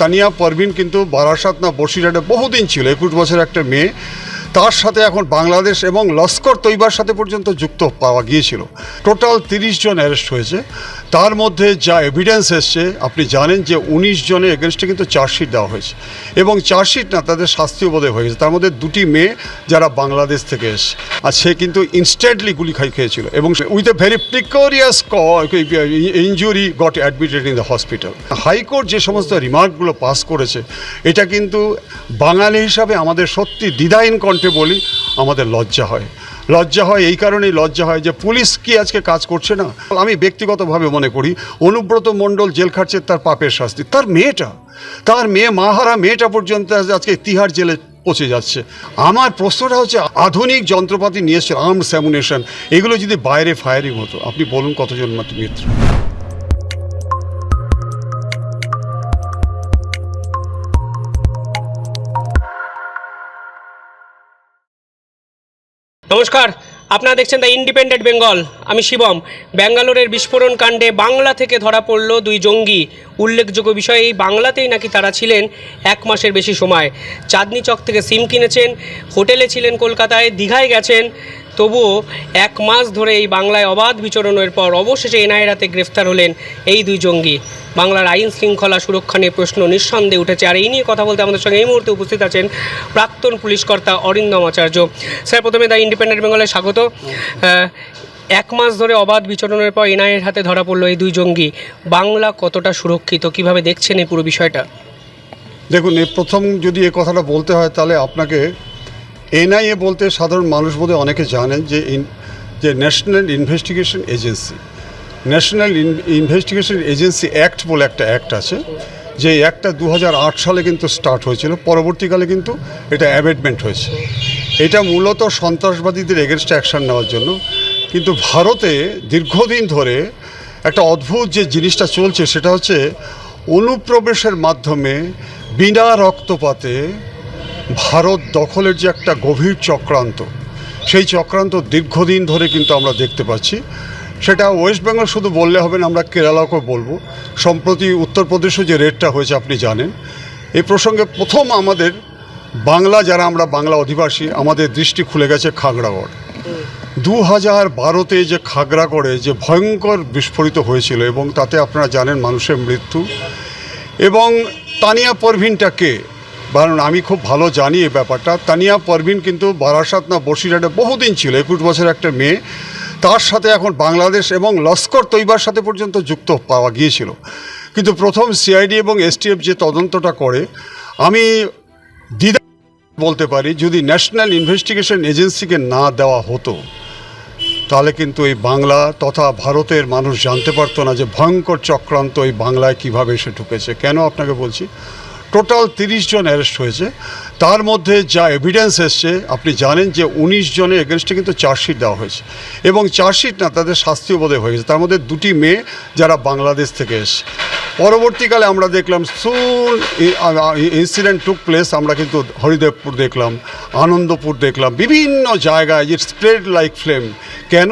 তানিয়া পারভিন কিন্তু বারাসাত না বসিরহাটে বহুদিন ছিল, একুশ বছর একটা মেয়ে। তার সাথে এখন বাংলাদেশ এবং লস্কর তৈবার সাথে পর্যন্ত যুক্ত পাওয়া গিয়েছিল। টোটাল তিরিশ জন অ্যারেস্ট হয়েছে। তার মধ্যে যা এভিডেন্স এসছে, আপনি জানেন যে উনিশ জনের এগেনস্টে কিন্তু চার্জশিট দেওয়া হয়েছে। এবং চার্জশিট না, তাদের শাস্তিও বোধহয় হয়ে গেছে তার মধ্যে দুটি মেয়ে যারা বাংলাদেশ থেকে এসছে। আর সে কিন্তু ইনস্ট্যান্টলি গুলি খাই খেয়েছিল। এবং with a very precarious injury got admitted in the hospital high court যে সমস্ত রিমার্কগুলো পাস করেছে, এটা কিন্তু বাঙালি হিসাবে আমাদের সত্যি দ্বিধাহীন কণ্ঠে বলি আমাদের লজ্জা হয়। লজ্জা হয়, এই কারণেই লজ্জা হয় যে পুলিশ কি আজকে কাজ করছে না? আমি ব্যক্তিগতভাবে মনে করি, অনুব্রত মণ্ডল জেল খাটছে তার পাপের শাস্তি। তার মেয়েটা, তার মেয়ে মাহারা মেয়েটা পর্যন্ত আজকে তিহার জেলে পচে যাচ্ছে। আমার প্রশ্নটা হচ্ছে, আধুনিক যন্ত্রপাতি নিয়ে এসছে আর্মস অ্যামুনেশন এগুলো যদি বাইরে ফায়ারিং হতো, আপনি বলুন কতজন মাত্র মিত্র? নমস্কার, আপনারা দেখছেন দ্য ইন্ডিপেন্ডেন্ট বেঙ্গল। আমি শিবম। ব্যাঙ্গালোরের বিস্ফোরণ কাণ্ডে বাংলা থেকে ধরা পড়ল দুই জঙ্গি। উল্লেখযোগ্য বিষয়, এই বাংলাতেই নাকি তারা ছিলেন এক মাসের বেশি সময়। চাঁদনি চক থেকে সিম কিনেছেন, হোটেলে ছিলেন কলকাতায়, দীঘায় গেছেন। তবুও এক মাস ধরে এই বাংলায় অবাধ বিচরণের পর অবশেষে এনআইরাতে গ্রেফতার হলেন এই দুই জঙ্গি। বাংলার আইন শৃঙ্খলা সুরক্ষা নিয়ে প্রশ্ন নিঃসন্দেহে উঠেছে। আর এই নিয়ে কথা বলতে আমাদের সঙ্গে এই মুহূর্তে উপস্থিত আছেন প্রাক্তন পুলিশ কর্তা অরিন্দম আচার্য। স্যার, প্রথমে দ্য ইন্ডিপেন্ডেন্ট বেঙ্গলে স্বাগত। এক মাস ধরে অবাধ বিচরণের পর এনআইএর হাতে ধরা পড়ল এই দুই জঙ্গি। বাংলা কতটা সুরক্ষিত, কীভাবে দেখছেন এই পুরো বিষয়টা? দেখুন এ প্রথম যদি এ কথাটা বলতে হয়, তাহলে আপনাকে এনআইএ বলতে সাধারণ মানুষ বোধহয় অনেকে জানেন যে যে national investigation agency national investigation agency act বলে একটা অ্যাক্ট আছে। যে অ্যাক্টটা দু হাজার আট সালে কিন্তু স্টার্ট হয়েছিল, পরবর্তীকালে কিন্তু এটা অ্যামেন্ডমেন্ট হয়েছে। এটা মূলত সন্ত্রাসবাদীদের এগেনস্ট অ্যাকশন নেওয়ার জন্য। কিন্তু ভারতে দীর্ঘদিন ধরে একটা অদ্ভুত যে জিনিসটা চলছে, সেটা হচ্ছে অনুপ্রবেশের মাধ্যমে বিনা রক্তপাতে ভারত দখলের যে একটা গভীর চক্রান্ত, সেই চক্রান্ত দীর্ঘদিন ধরে কিন্তু আমরা দেখতে পাচ্ছি। সেটা ওয়েস্ট বেঙ্গল শুধু বললে হবে না, আমরা কেরালাকেও বলব। সম্প্রতি উত্তরপ্রদেশও যে রেটটা হয়েছে, আপনি জানেন। এই প্রসঙ্গে প্রথম আমাদের বাংলা, যারা আমরা বাংলা অধিবাসী, আমাদের দৃষ্টি খুলে গেছে খাগড়াগড়। দু হাজার বারোতে যে খাগড়াগড়ে যে ভয়ঙ্কর বিস্ফোরিত হয়েছিল, এবং তাতে আপনারা জানেন মানুষের মৃত্যু। এবং তানিয়া পারভিনটা কে? কারণ আমি খুব ভালো জানি এই ব্যাপারটা। তানিয়া পারভিন কিন্তু বারাসাত না বসিরহাটে বহুদিন ছিল, একুশ বছর একটা মেয়ে। তার সাথে এখন বাংলাদেশ এবং লস্কর তৈবার সাথে পর্যন্ত যুক্ত পাওয়া গিয়েছিল। কিন্তু প্রথম সিআইডি এবং এসটিএফ যে তদন্তটা করে, আমি দ্বিধা বলতে পারি যদি ন্যাশনাল ইনভেস্টিগেশন এজেন্সিকে না দেওয়া হতো, তাহলে কিন্তু এই বাংলা তথা ভারতের মানুষ জানতে পারতো না যে ভয়ঙ্কর চক্রান্ত এই বাংলায় কীভাবে এসে ঢুকেছে। কেন আপনাকে বলছি? টোটাল তিরিশ জন অ্যারেস্ট হয়েছে। তার মধ্যে যা এভিডেন্স এসছে, আপনি জানেন যে উনিশ জনের এগেনস্টে কিন্তু চার্জশিট দেওয়া হয়েছে। এবং চার্জশিট না, তাদের শাস্তিও বোধহয় হয়ে গেছে তার মধ্যে দুটি মেয়ে যারা বাংলাদেশ থেকে এসছে। পরবর্তীকালে আমরা দেখলাম সুন ইনসিডেন্ট টুক প্লেস আমরা কিন্তু হরিদেবপুর দেখলাম, আনন্দপুর দেখলাম, বিভিন্ন জায়গায় ইট স্প্রেড লাইক ফ্লেম কেন?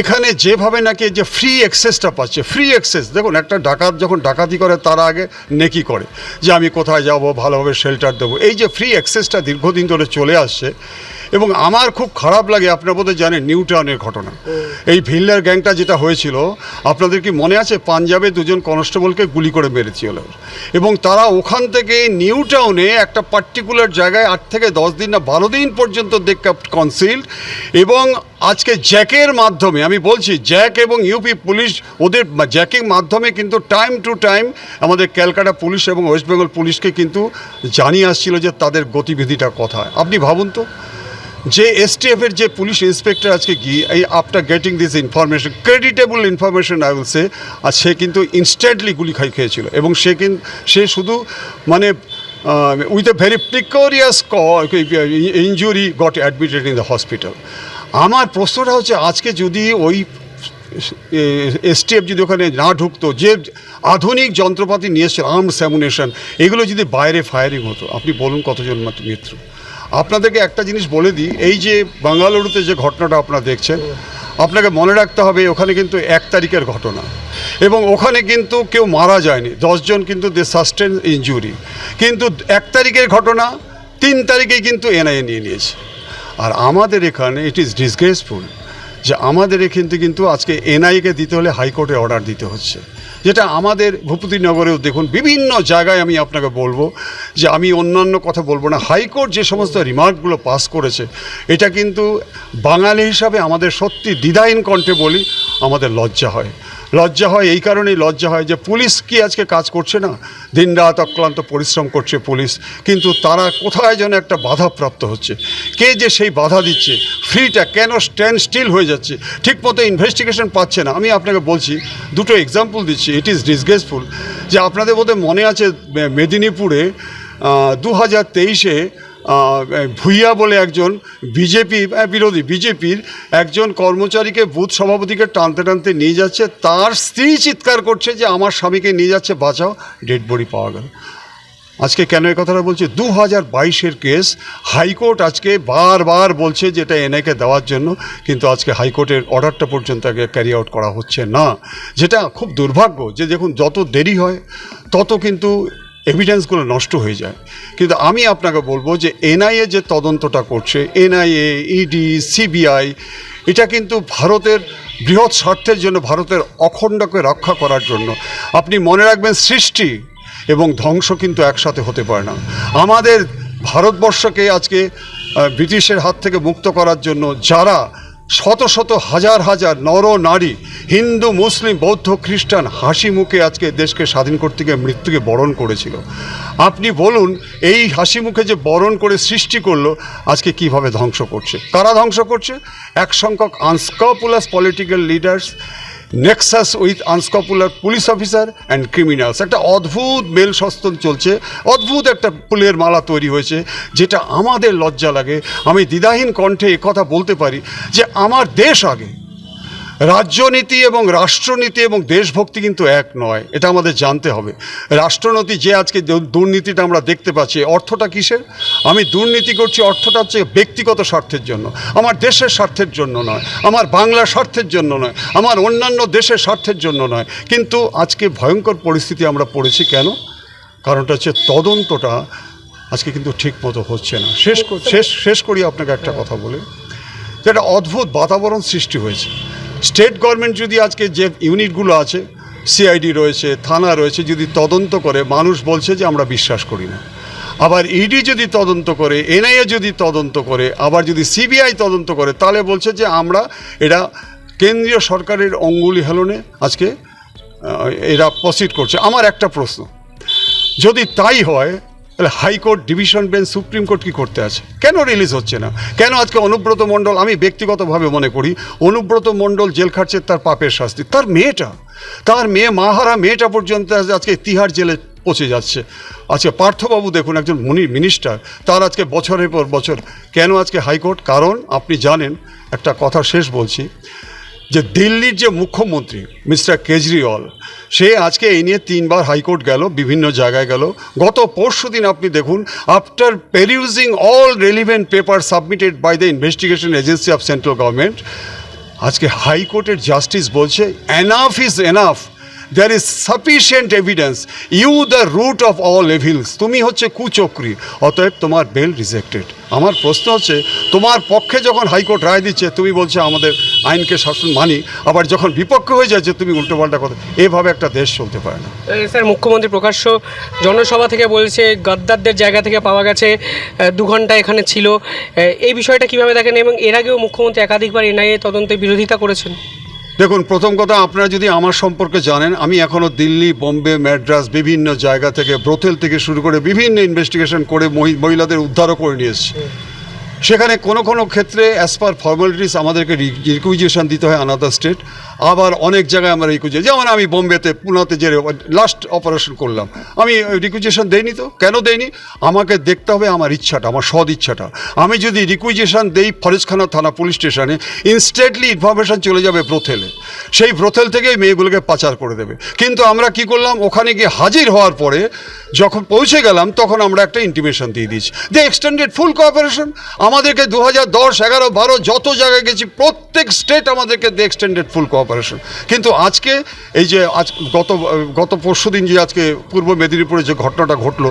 এখানে যেভাবে নাকি যে ফ্রি অ্যাক্সেসটা পাচ্ছে ফ্রি অ্যাক্সেস দেখুন, একটা ডাকাত যখন ডাকাতি করে, তার আগে নেকি করে যে আমি কোথায় যাব, ভালোভাবে শেল্টার দেবো। এই যে ফ্রি অ্যাক্সেসটা দীর্ঘদিন ধরে চলে আসছে এবং আমার খুব খারাপ লাগে আপনার বোধহয় জানেন নিউ টাউনের ঘটনা। এই ভিল্লার গ্যাংটা যেটা হয়েছিল, আপনাদের কি মনে আছে, পাঞ্জাবে দুজন কনস্টেবলকে গুলি করে মেরেছিল এবং তারা ওখান থেকে নিউ টাউনে একটা পার্টিকুলার জায়গায় আট থেকে দশ দিন না, বারো দিন পর্যন্ত দে কাপ্ট কনসিল্ড এবং আজকে জ্যাকের মাধ্যমে, আমি বলছি, জ্যাক এবং ইউপি পুলিশ, ওদের জ্যাকের মাধ্যমে কিন্তু টাইম টু টাইম আমাদের ক্যালকাটা পুলিশ এবং ওয়েস্ট বেঙ্গল পুলিশকে কিন্তু জানিয়ে আসছিল যে তাদের গতিবিধিটা কোথায়। আপনি ভাবুন তো যে এসটিএফের যে পুলিশ ইন্সপেক্টর আজকে গিয়ে এই after getting this information creditable information I will say আর সে কিন্তু ইনস্ট্যান্টলি গুলি খাই খেয়েছিল। এবং সে কিন্তু সে শুধু মানে with a very precarious injury got admitted in the hospital আমার প্রশ্নটা হচ্ছে, আজকে যদি ওই এসটিএফ যদি ওখানে না ঢুকতো, যে আধুনিক যন্ত্রপাতি নিয়ে এসছে আর্মস অ্যামুনেশন এগুলো যদি বাইরে ফায়ারিং হতো, আপনি বলুন কতজন মাত্র? মৃত্যু আপনাদেরকে একটা জিনিস বলে দিই, এই যে বাঙ্গালুরুতে যে ঘটনাটা আপনারা দেখছেন, আপনাকে মনে রাখতে হবে ওখানে কিন্তু এক তারিখের ঘটনা। এবং ওখানে কিন্তু কেউ মারা যায়নি দশজন কিন্তু দে সাস্টেন ইঞ্জুরি কিন্তু এক তারিখের ঘটনা, তিন তারিখেই কিন্তু এনআইএ নিয়ে নিয়েছে। আর আমাদের এখানে ইট ইজ ডিসগ্রেসফুল যে আমাদের এখান কিন্তু আজকে এনআইকে দিতে হলে হাইকোর্টে অর্ডার দিতে হচ্ছে। যেটা আমাদের ভূপতিনগরেও দেখুন, বিভিন্ন জায়গায় আমি আপনাকে বলব যে আমি অন্যান্য কথা বলব না। হাইকোর্ট যে সমস্ত রিমার্কগুলো পাস করেছে, এটা কিন্তু বাঙালি হিসাবে আমাদের সত্যি দ্বিধাহীন কণ্ঠে বলি আমাদের লজ্জা হয়। লজ্জা হয়, এই কারণেই লজ্জা হয় যে পুলিশ কি আজকে কাজ করছে না? দিনরাত অক্লান্ত পরিশ্রম করছে পুলিশ, কিন্তু তারা কোথায় যেন একটা বাধাপ্রাপ্ত হচ্ছে। কে যে সেই বাধা দিচ্ছে? ফ্রিটা কেন স্ট্যান্ড স্টিল হয়ে যাচ্ছে? ঠিকমতো ইনভেস্টিগেশন পাচ্ছে না। আমি আপনাকে বলছি, দুটো এক্সাম্পল দিচ্ছি। ইট ইজ ডিসগ্রেসফুল যে আপনাদের বোধহয় মনে আছে মেদিনীপুরে দু হাজার তেইশে ভুইয়া বলে একজন বিজেপি বিরোধী বিজেপির একজন কর্মচারীকে বুথ সভাপতিকে টানতে টানতে নিয়ে যাচ্ছে। তার স্ত্রী চিৎকার করছে যে আমার স্বামীকে নিয়ে যাচ্ছে, বাঁচাও, ডেড বডি পাওয়া গেল। আজকে কেন এই কথাটা বলছি? দু হাজার বাইশের কেস, হাইকোর্ট আজকে বারবার বলছে যে এটা এনআইকে দেওয়ার জন্য, কিন্তু আজকে হাইকোর্টের অর্ডারটা পর্যন্ত আগে ক্যারি আউট করা হচ্ছে না। যেটা খুব দুর্ভাগ্য যে দেখুন, যত দেরি হয়, তত কিন্তু এভিডেন্সগুলো নষ্ট হয়ে যায়। কিন্তু আমি আপনাকে বলব যে এনআইএ যে তদন্তটা করছে, এনআইএ, ইডি, সিবিআই, এটা কিন্তু ভারতের বৃহৎ স্বার্থের জন্য, ভারতের অখণ্ডকে রক্ষা করার জন্য। আপনি মনে রাখবেন সৃষ্টি এবং ধ্বংস কিন্তু একসাথে হতে পারে না। আমাদের ভারতবর্ষকে আজকে ব্রিটিশের হাত থেকে মুক্ত করার জন্য যারা শত শত হাজার হাজার নর নারী, হিন্দু, মুসলিম, বৌদ্ধ, খ্রিস্টান হাসি মুখে আজকে দেশকে স্বাধীন করতে গিয়ে মৃত্যুকে বরণ করেছিল। আপনি বলুন, এই হাসি মুখে যে বরণ করে সৃষ্টি করল, আজকে কীভাবে ধ্বংস করছে? কারা ধ্বংস করছে? এক সংখ্যক unscrupulous political leaders nexus with unscrupulous police officer and criminals একটা অদ্ভুত মেল সস্তন চলছে। অদ্ভুত একটা ফুলের মালা তৈরি হয়েছে, যেটা আমাদের লজ্জা লাগে। আমি দ্বিধাহীন কণ্ঠে কথা বলতে পারি যে, আমার দেশ আগে রাজ্যনীতি এবং রাষ্ট্রনীতি এবং দেশভক্তি কিন্তু এক নয়, এটা আমাদের জানতে হবে। রাষ্ট্রনীতি যে আজকে দুর্নীতিটা আমরা দেখতে পাচ্ছি অর্থটা কিসের? আমি দুর্নীতি করছি অর্থটা হচ্ছে ব্যক্তিগত স্বার্থের জন্য, আমার দেশের স্বার্থের জন্য নয়, আমার বাংলার স্বার্থের জন্য নয়, আমার অন্যান্য দেশের স্বার্থের জন্য নয়। কিন্তু আজকে ভয়ঙ্কর পরিস্থিতি আমরা পড়েছি কেন? কারণটা হচ্ছে তদন্তটা আজকে কিন্তু ঠিক মতো হচ্ছে না। শেষ শেষ শেষ করি আপনাকে একটা কথা বলে। যে একটা অদ্ভুত বাতাবরণ সৃষ্টি হয়েছে। স্টেট গভর্নমেন্ট যদি আজকে যে ইউনিটগুলো আছে, সিআইডি রয়েছে, থানা রয়েছে, যদি তদন্ত করে, মানুষ বলছে যে আমরা বিশ্বাস করি না। আবার ইডি যদি তদন্ত করে, এনআইএ যদি তদন্ত করে, আবার যদি সিবিআই তদন্ত করে, তাহলে বলছে যে আমরা এটা কেন্দ্রীয় সরকারের অঙ্গুলি হেলনে আজকে এরা প্রসিড করছে। আমার একটা প্রশ্ন, যদি তাই হয় তাহলে high court division bench supreme court কি করতে আছে? কেন রিলিজ হচ্ছে না? কেন আজকে অনুব্রত মণ্ডল, আমি ব্যক্তিগতভাবে মনে করি, অনুব্রত মণ্ডল জেল খাটছে, তার পাপের শাস্তি। তার মেয়েটা, তার মেয়ে মাহারা মেয়েটা পর্যন্ত আজকে তিহার জেলে পৌঁছে যাচ্ছে। আজকে পার্থবাবু দেখুন, একজন মনি মিনিস্টার তার আজকে বছরের পর বছর। কেন আজকে হাইকোর্ট কারণ আপনি জানেন, একটা কথা শেষ বলছি, যে দিল্লির যে মুখ্যমন্ত্রী, মিস্টার কেজরিওয়াল সে আজকে এই নিয়ে তিনবার হাইকোর্ট গেল, বিভিন্ন জায়গায় গেল। গত পরশু দিন আপনি দেখুন after perusing all relevant paper submitted by the investigation agency of central government আজকে হাইকোর্টের জাস্টিস বলছে enough is enough there is sufficient evidence you the root of all evils তুমি হচ্ছে কুচক্রি। অতএব তোমার বেল রিজেক্টেড আমার প্রশ্ন হচ্ছে, তোমার পক্ষে যখন হাইকোর্ট রায় দিচ্ছে, তুমি বলছো আমাদের আইনকে শাসন মানি, আবার যখন বিপক্ষ হয়ে যাচ্ছে তুমি উল্টোপাল্টা কথা, এভাবে একটা দেশ চলতে পারে না। স্যার, মুখ্যমন্ত্রী প্রকাশ্য জনসভা থেকে বলছে, গদ্দারদের জায়গা থেকে পাওয়া গেছে দু ঘণ্টা এখানে ছিল। এই বিষয়টা কীভাবে দেখেন? এবং এর আগেও মুখ্যমন্ত্রী একাধিকবার এনআইএ তদন্তে বিরোধিতা করেছেন। দেখুন, প্রথম কথা, আপনারা যদি আমার সম্পর্কে জানেন, আমি এখনও দিল্লি, বোম্বে ম্যাড্রাস বিভিন্ন জায়গা থেকে, ব্রোথেল থেকে শুরু করে বিভিন্ন ইনভেস্টিগেশন করে মহি- মহিলাদের উদ্ধারও করে নিয়ে এসেছি। সেখানে কোনো কোনো ক্ষেত্রে অ্যাজ পার ফর্মালিটিস আমাদেরকে রিকুইজেশন দিতে হয় আনাদার স্টেট আবার অনেক জায়গায় আমরা রিকুইজে যেমন আমি বোম্বেতে, পুনাতে যে লাস্ট অপারেশন করলাম। আমি রিকুইজেশন দেইনি তো। কেন দেইনি? আমাকে দেখতে হবে আমার ইচ্ছাটা, আমার সদ ইচ্ছাটা। আমি যদি রিকুইজেশন দেই ফরেজখানা থানা পুলিশ স্টেশনে ইনস্ট্যান্টলি ইনফরমেশন চলে যাবে ব্রোথেলে। সেই ব্রোথেল থেকেই মেয়েগুলোকে পাচার করে দেবে। কিন্তু আমরা কি করলাম? ওখানে গিয়ে হাজির হওয়ার পরে যখন পৌঁছে গেলাম, তখন আমরা একটা ইন্টিমেশন দিয়ে দিয়েছি। দে এক্সটেন্ডেড ফুল কোঅপারেশন আমাদেরকে দু হাজার দশ, এগারো, বারো, যত জায়গায় গেছি, প্রত্যেক স্টেট আমাদেরকে দে এক্সটেন্ডেড ফুল কোঅপারেশন কিন্তু আজকে এই যে আজ গত গত পরশু দিন যে আজকে পূর্ব মেদিনীপুরে যে ঘটনাটা ঘটলো,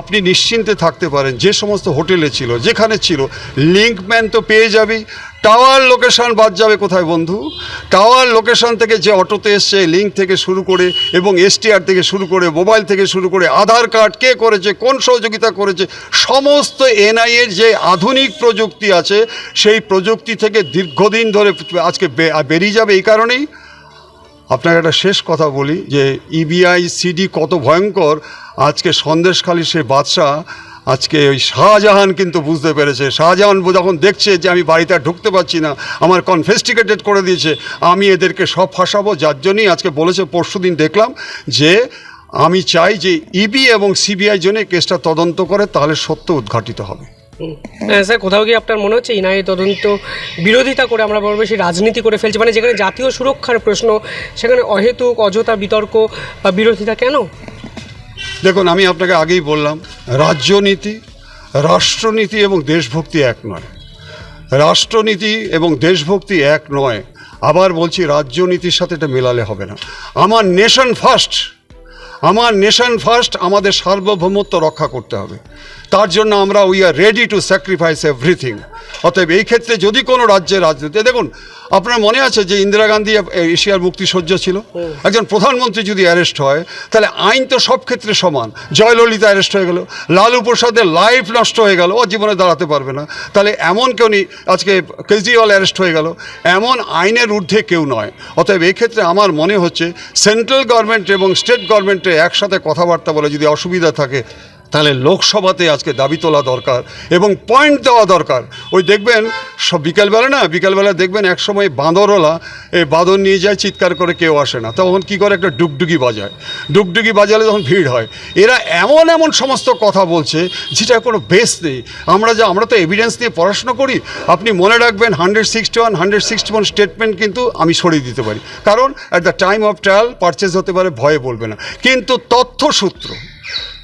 আপনি নিশ্চিন্তে থাকতে পারেন, যে সমস্ত হোটেলে ছিল, যেখানে ছিল লিঙ্কম্যান তো পেয়ে যাবেই। টাওয়ার লোকেশন বাদ যাবে কোথায় বন্ধু? টাওয়ার লোকেশন থেকে যে অটোতে এসছে লিঙ্ক থেকে শুরু করে এবং এসটিআর থেকে শুরু করে মোবাইল থেকে শুরু করে আধার কার্ড কে করেছে, কোন সহযোগিতা করেছে, সমস্ত এনআইএর যে আধুনিক প্রযুক্তি আছে, সেই প্রযুক্তি থেকে দীর্ঘদিন ধরে আজকে বেরিয়ে যাবে এই কারণেই। আপনাকে একটা শেষ কথা বলি যে E ইবিআই সিডি কত ভয়ঙ্কর। আজকে সন্দেশখালী সে বাদশাহ আজকে ওই শাহজাহান কিন্তু বুঝতে পেরেছে। শাহজাহান যখন দেখছে যে আমি বাড়িতে ঢুকতে পারছি না, আমার কনফেস্টিগেটেড করে দিয়েছে, আমি এদেরকে সব ফাঁসাবো, যার জন্যই আজকে বলেছে, পরশু দিন দেখলাম যে আমি চাই যে ইবি এবং সিবিআই জন্য কেসটা তদন্ত করে, তাহলে সত্য উদ্ঘাটিত হবে। হ্যাঁ স্যার, কোথাও গিয়ে আপনার মনে হচ্ছে, ইনাই তদন্ত বিরোধিতা করে আমরা বড় বেশি রাজনীতি করে ফেলছি? মানে যেখানে জাতীয় সুরক্ষার প্রশ্ন, সেখানে অহেতুক, অযথা বিতর্ক বা বিরোধিতা কেন? দেখুন, আমি আপনাকে আগেই বললাম, রাজ্যনীতি, রাষ্ট্রনীতি এবং দেশভক্তি এক নয়। রাষ্ট্রনীতি এবং দেশভক্তি এক নয়। আবার বলছি, রাজ্যনীতির সাথে এটা মেলালে হবে না। আমার নেশন ফার্স্ট। আমার নেশন ফার্স্ট আমাদের সার্বভৌমত্ব রক্ষা করতে হবে। তার জন্য আমরা we are ready to sacrifice everything অতএব এই ক্ষেত্রে যদি কোনো রাজ্যের রাজনীতি দেখুন আপনার মনে আছে যে ইন্দিরা গান্ধী এশিয়ার মুক্তিসজ্জ ছিল? একজন প্রধানমন্ত্রী যদি অ্যারেস্ট হয় তাহলে আইন তো সব ক্ষেত্রে সমান। জয়ললিতা অ্যারেস্ট হয়ে গেল লালু প্রসাদের লাইফ নষ্ট হয়ে গেল ও জীবনে দাঁড়াতে পারবে না। তাহলে এমন কেউ নেই আজকে কেজরিওয়াল অ্যারেস্ট হয়ে গেল। এমন আইনের ঊর্ধ্বে কেউ নয়। অতএব এই ক্ষেত্রে আমার মনে হচ্ছে সেন্ট্রাল গভর্নমেন্ট এবং স্টেট গভর্নমেন্টে একসাথে কথাবার্তা বলে যদি অসুবিধা থাকে তাহলে লোকসভাতে আজকে দাবি তোলা দরকার এবং পয়েন্ট দেওয়া দরকার। ওই দেখবেন, সব বিকালবেলা না, বিকালবেলা দেখবেন একসময় বাঁদরওয়ালা এই বাঁদর নিয়ে যায়, চিৎকার করে কেউ আসে না। তখন কী করে? একটা ডুগডুগি বাজায়। ডুগডুগি বাজালে তখন ভিড় হয়, এরা এমন এমন সমস্ত কথা বলছে, যেটা কোনো বেস নেই। আমরা যা, আমরা তো এভিডেন্স নিয়ে পড়াশোনা করি। আপনি মনে রাখবেন hundred sixty one hundred sixty one statement কিন্তু আমি সরিয়ে দিতে পারি। কারণ at the time of trial purchase হতে পারে, ভয়ে বলবে না। কিন্তু তথ্যসূত্র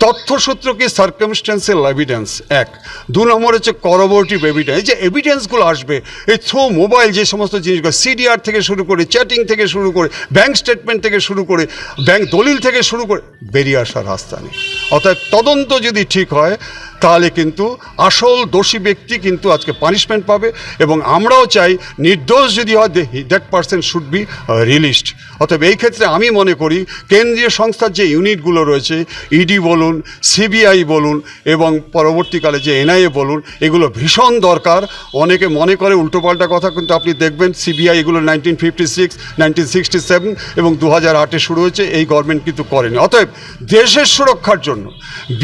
তথ্যসূত্র কি সার্কামস্টেন্সিয়াল এভিডেন্স এক। দু নম্বর হচ্ছে করবোরেটিভ এভিডেন্স যে এভিডেন্সগুলো আসবে, এই থ্রো মোবাইল যে সমস্ত জিনিসগুলো সিডিআর থেকে শুরু করে চ্যাটিং থেকে শুরু করে ব্যাংক স্টেটমেন্ট থেকে শুরু করে ব্যাংক দলিল থেকে শুরু করে, বেরিয়ে আসার রাস্তা নেই। অর্থাৎ তদন্ত যদি ঠিক হয়, তাহলে কিন্তু আসল দোষী ব্যক্তি কিন্তু আজকে পানিশমেন্ট পাবে এবং আমরাও চাই নির্দোষ যদি হয় that person should be released অতএব এই ক্ষেত্রে আমি মনে করি, কেন্দ্রীয় সংস্থার যে ইউনিটগুলো রয়েছে ইডি বলুন সিবিআই বলুন এবং পরবর্তীকালে যে এনআইএ বলুন, এগুলো ভীষণ দরকার। অনেকে মনে করে উল্টোপাল্টা কথা, কিন্তু আপনি দেখবেন সিবিআই এগুলো nineteen fifty six nineteen sixty seven এবং দু হাজার আটে শুরু হয়েছে, এই গভর্নমেন্ট কিন্তু করেনি। অতএব দেশের সুরক্ষার জন্য,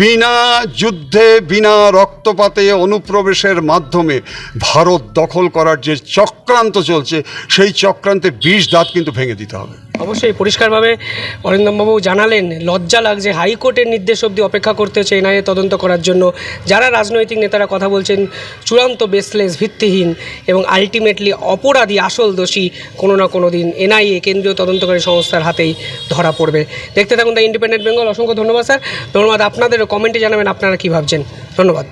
বিনা যুদ্ধে, বিনা রক্তপাতে অনুপ্রবেশের মাধ্যমে ভারত দখল করার যে চক্রান্ত চলছে, সেই চক্রান্তে বিষ দাঁত কিন্তু ভেঙে দিতে হবে। অবশ্যই পরিষ্কারভাবে অরিন্দমবাবু জানালেন, লজ্জা লাগছে। হাইকোর্টের নির্দেশ অবধি অপেক্ষা করতে হচ্ছে এনআইএ তদন্ত করার জন্য। যারা রাজনৈতিক নেতারা কথা বলছেন, চূড়ান্ত বেসলেস, ভিত্তিহীন এবং আলটিমেটলি অপরাধী, আসল দোষী কোনো না কোনো দিন এনআইএ, কেন্দ্রীয় তদন্তকারী সংস্থার হাতেই ধরা পড়বে। দেখতে থাকুন দ্য ইন্ডিপেন্ডেন্ট বেঙ্গল। অসংখ্য ধন্যবাদ, স্যার। ধন্যবাদ আপনাদেরও কমেন্টে জানাবেন, আপনারা কী ভাবছেন? ধন্যবাদ।